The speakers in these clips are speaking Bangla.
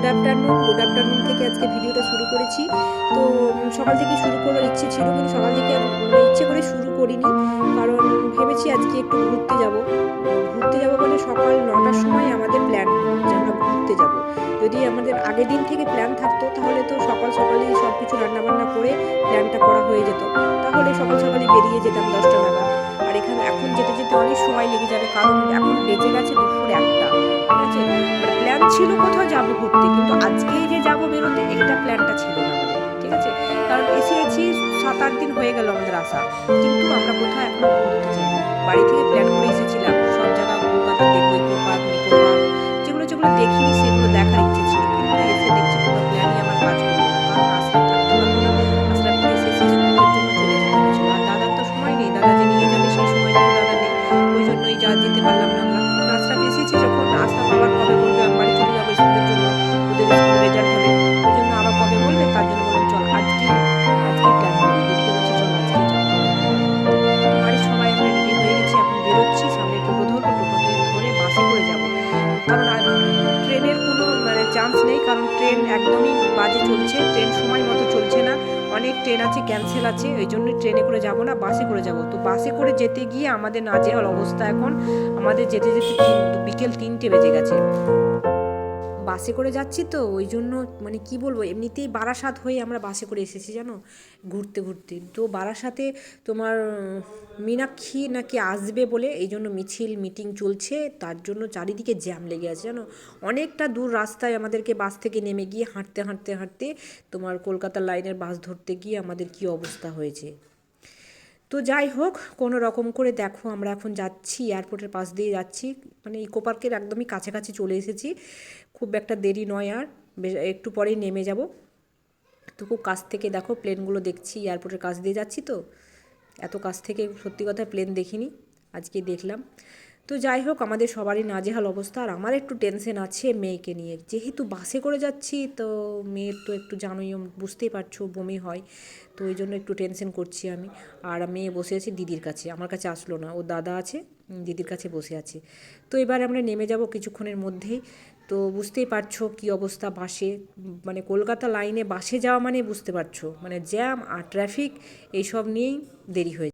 গুড আফটারনুন গুড আফটারনুন থেকে আজকে ভিডিওটা শুরু করেছি। তো সকাল থেকে শুরু করার ইচ্ছে ছিল, কিন্তু সকাল থেকে আর মানে ইচ্ছে করে শুরু করিনি, কারণ ভেবেছি আজকে একটু ঘুরতে যাব। ঘুরতে যাব বলে সকাল নটার সময় আমাদের প্ল্যান যে আমরা ঘুরতে যাব। যদি আমাদের আগের দিন থেকে প্ল্যান থাকতো, তাহলে তো সকাল সকালেই সব কিছু রান্নাবান্না করে প্ল্যানটা করা হয়ে যেত। তাহলে সকাল সকালই বেরিয়ে যেতাম দশটা নাগাদ। আর এখানে এখন যেতে যেতে অনেক সময় লেগে যাবে, কারণ এখন বেজে গেছে দুপুর একটা, ঠিক আছে? মানে প্ল্যান ছিল কোথাও যাব ঘুরতে, কিন্তু আজকেই যে যাব বেরোতে এটা প্ল্যানটা ছিল না ঠিক আছে? কারণ এসে আছি সাত আট দিন হয়ে গেল আমাদের আসা, কিন্তু আমরা কোথাও এখনও ঘুরতে যাই বাড়ি থেকে প্ল্যান করে এসেছিলাম, সব জায়গা, কলকাতা দেখব ইকো পার্ক নিকো পার্ক, যেগুলো যেগুলো দেখিনি সেগুলো দেখার ইচ্ছে ছিল, কিন্তু এসে দেখছি কোনো প্ল্যানই আমার কাজ করল না। কারণ আশ্রম থাকতে পারব না আশ্রম থেকে এসে সেই স্কুলের জন্য চলে যেতে হয়েছিল। আর দাদার তো সময় নেই, দাদা যে নিয়ে যাবে সেই সময়টুকু দাদা নেই, ওই জন্যই যা যেতে পারলাম না। ট্রেন সময় মতো চলছে না। অনেক ট্রেন আছে ক্যান্সেল আছে, ওই জন্য ট্রেনে করে যাব না, বাসে করে যাব। তো বাসে করে যেতে গিয়ে আমাদের নাজেহাল অবস্থা এখন। আমাদের যেতে যেতে বিকেল তিনটে বেজে গেছে। বাসে করে যাচ্ছি তো, ওই জন্য মানে কি বলব, এমনিতেই বারাসাত হয়ে আমরা বাসে করে এসেছি জানো, ঘুরতে ঘুরতে। তো বারাসাতে তোমার মীনাক্ষী নাকি আসবে বলে এই জন্য মিছিল, মিটিং চলছে, তার জন্য চারিদিকে জ্যাম লেগে আছে জানো। অনেকটা দূর রাস্তায় আমাদেরকে বাস থেকে নেমে গিয়ে হাঁটতে হাঁটতে হাঁটতে তোমার কলকাতা লাইনের বাস ধরতে গিয়ে আমাদের কি অবস্থা হয়েছে। তো যাই হোক, কোনো রকম করে দেখো আমরা এখন যাচ্ছি এয়ারপোর্টের পাশ দিয়ে যাচ্ছি। মানে ইকো পার্কের একদমই কাছাকাছি চলে এসেছি। খুব একটা দেরি নয় আর একটু পরেই নেমে যাব। তো খুব কাছ থেকে দেখো প্লেনগুলো দেখছি এয়ারপোর্টের কাছ দিয়ে যাচ্ছি তো। এত কাছ থেকে সত্যি কথা প্লেন দেখিনি, আজকে দেখলাম। তো যাই হোক, আমাদের সবারই নাজেহাল অবস্থা। আর আমার একটু টেনশন আছে মেয়েকে নিয়ে। যেহেতু বাসে করে যাচ্ছি, তো মেয়ের তো একটু জানোই বুঝতেই পারছ, বমি হয়। তো ওই জন্য একটু টেনশন করছি আমি। আর মেয়ে বসে আছে দিদির কাছে। আমার কাছে আসলো না। ও দাদা আছে দিদির কাছে বসে আছে। তো এবার আমরা নেমে যাব কিছুক্ষণের মধ্যেই। তো বুঝতেই পারছ কি অবস্থা বাসে। মানে কলকাতা লাইনে বাসে যাওয়া মানে বুঝতে পারছ। মানে জ্যাম আর ট্রাফিক এইসব নিয়েই দেরি হয়ে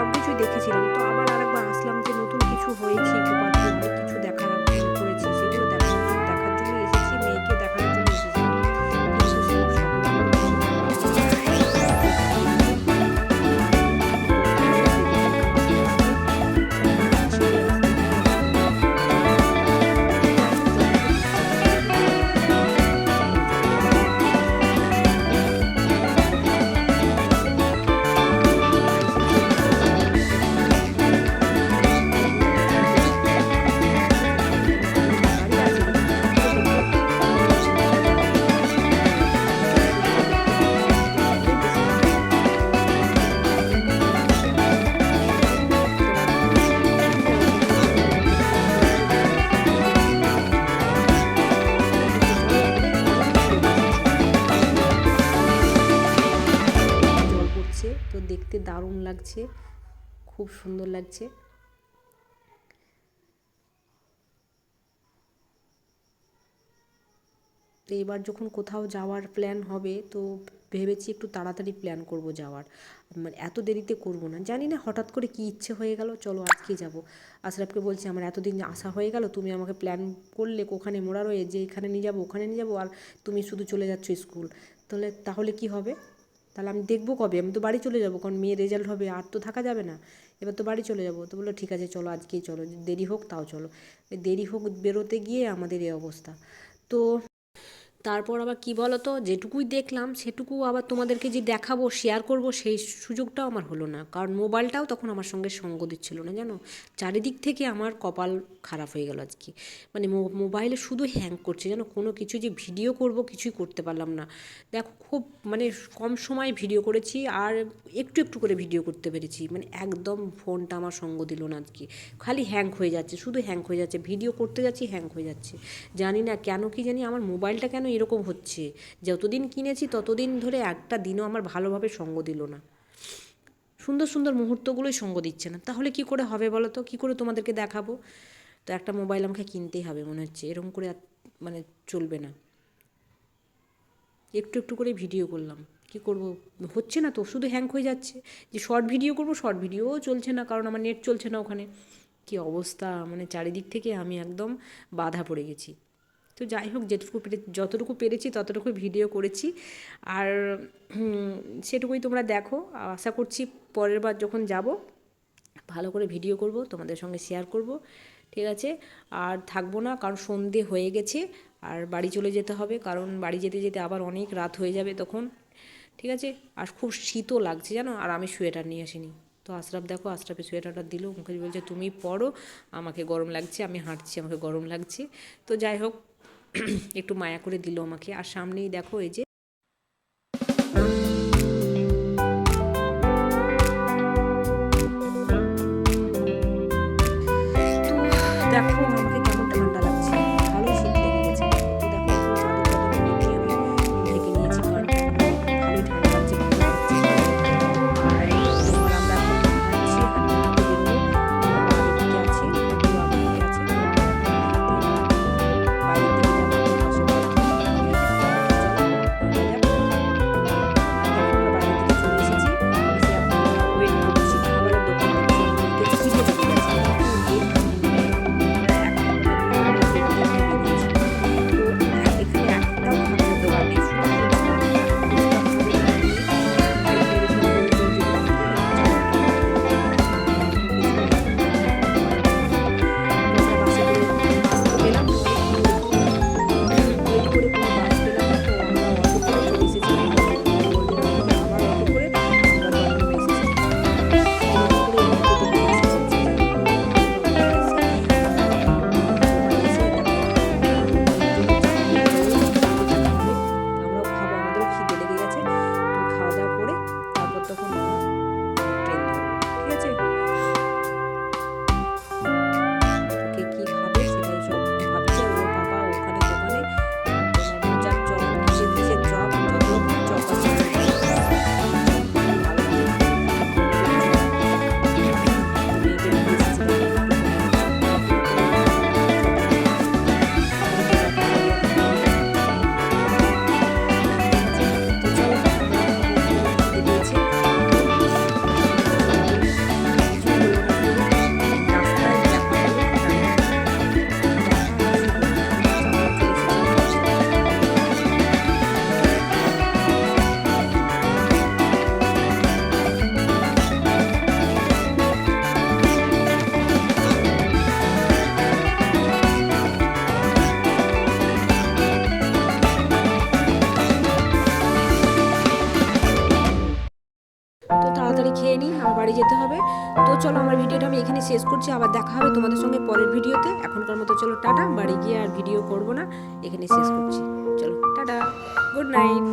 সব কিছু দেখেছিলাম। তো আবার আরেকবার আসলাম যে নতুন কিছু হয়েছে কিছু দেখা লাগছে, খুব সুন্দর লাগছে। তো এবার যখন কোথাও যাওয়ার প্ল্যান হবে, তো ভেবেছি একটু তাড়াতাড়ি প্ল্যান করব যাওয়ার। মানে এত দেরিতে করব না। জানি না হঠাৎ করে কী ইচ্ছে হয়ে গেল, চলো আজকে যাব। আশরাফকে বলছি, আমার এতদিন আসা হয়ে গেল, তুমি আমাকে প্ল্যান করলে ওখানে মোড়া রয়ে যে এখানে নিয়ে যাব, ওখানে নিয়ে যাব, আর তুমি শুধু চলে যাচ্ছ স্কুল। তাহলে তাহলে কি হবে? তাহলে আমি দেখব কবে? আমি তো বাড়ি চলে যাব, কারণ মেয়ের রেজাল্ট হবে, আর তো থাকা যাবে না। এবার তো বাড়ি চলে যাব। তো বলল, ঠিক আছে, চলো আজকেই চলো। দেরি হোক, তাও চলো। দেরি হোক, বেরোতে গিয়ে আমাদের এই অবস্থা। তো তারপর আবার কি বলো তো যেটুকুই দেখলাম সেটুকু আবার তোমাদেরকে যে দেখাবো শেয়ার করব, সেই সুযোগটাও আমার হলো না। কারণ মোবাইলটাও তখন আমার সঙ্গে সঙ্গ দিচ্ছিল না, জানো? চারিদিক থেকে আমার কপাল খারাপ হয়ে গেল আজকে। মানে মোবাইলে শুধু হ্যাং করছে, জানো? কোনো কিছু যে ভিডিও করব, কিছুই করতে পারলাম না। দেখো, খুব মানে কম সময় ভিডিও করেছি, আর একটু একটু করে ভিডিও করতে পেরেছি। মানে একদম ফোনটা আমার সঙ্গ দিল না আজকে। খালি হ্যাং হয়ে যাচ্ছে, শুধু হ্যাং হয়ে যাচ্ছে। ভিডিও করতে যাচ্ছি হ্যাং হয়ে যাচ্ছে। জানি না কেন কি জানি আমার মোবাইলটা কেন এরকম হচ্ছে। যতদিন কিনেছি, ততদিন ধরে একটা দিনও আমার ভালোভাবে সঙ্গ দিল না। সুন্দর সুন্দর মুহূর্তগুলোই সঙ্গ দিচ্ছে না। তাহলে কি করে হবে বলো তো? কী করে তোমাদেরকে দেখাবো? তো একটা মোবাইল আমাকে কিনতেই হবে মনে হচ্ছে। এরকম করে মানে চলবে না। একটু একটু করে ভিডিও করলাম। কি করব? হচ্ছে না তো? শুধু হ্যাং হয়ে যাচ্ছে। যে শর্ট ভিডিও করব শর্ট ভিডিওও চলছে না, কারণ আমার নেট চলছে না ওখানে। কি অবস্থা? মানে চারিদিক থেকে আমি একদম বাধা পড়ে গেছি। তো যাই হোক, যেটুকু পেরে, যতটুকু পেরেছি ততটুকু ভিডিও করেছি। আর সেটুকুই তোমরা দেখো। আশা করছি পরের বার যখন যাব, ভালো করে ভিডিও করব, তোমাদের সঙ্গে শেয়ার করব, ঠিক আছে? আর থাকব না, কারণ সন্ধে হয়ে গেছে, আর বাড়ি চলে যেতে হবে, কারণ বাড়ি যেতে যেতে আবার অনেক রাত হয়ে যাবে তখন, ঠিক আছে? আর খুব শীতও লাগছে, জানো? আর আমি সোয়েটার নিয়ে আসিনি। তো আশরাফ দেখো, আশরাফের সোয়েটারটা দিল মুখে বলছে, তুমি পড়ো আমাকে গরম লাগছে, আমি হাঁটছি, আমাকে গরম লাগছে। তো যাই হোক একটু মায়া করে দিল আমাকে। আর সামনেই দেখো এই যে তো তাড়াতাড়ি খেয়ে নিই, আমার বাড়ি যেতে হবে। তো চলো আমার ভিডিওটা আমি এখানে শেষ করছি, আবার দেখা হবে তোমাদের সঙ্গে পরের ভিডিওতে। এখনকার মতো চলো টাটা, বাড়ি গিয়ে আর ভিডিও করব না এখানে শেষ করছি। চলো, টাটা গুড নাইট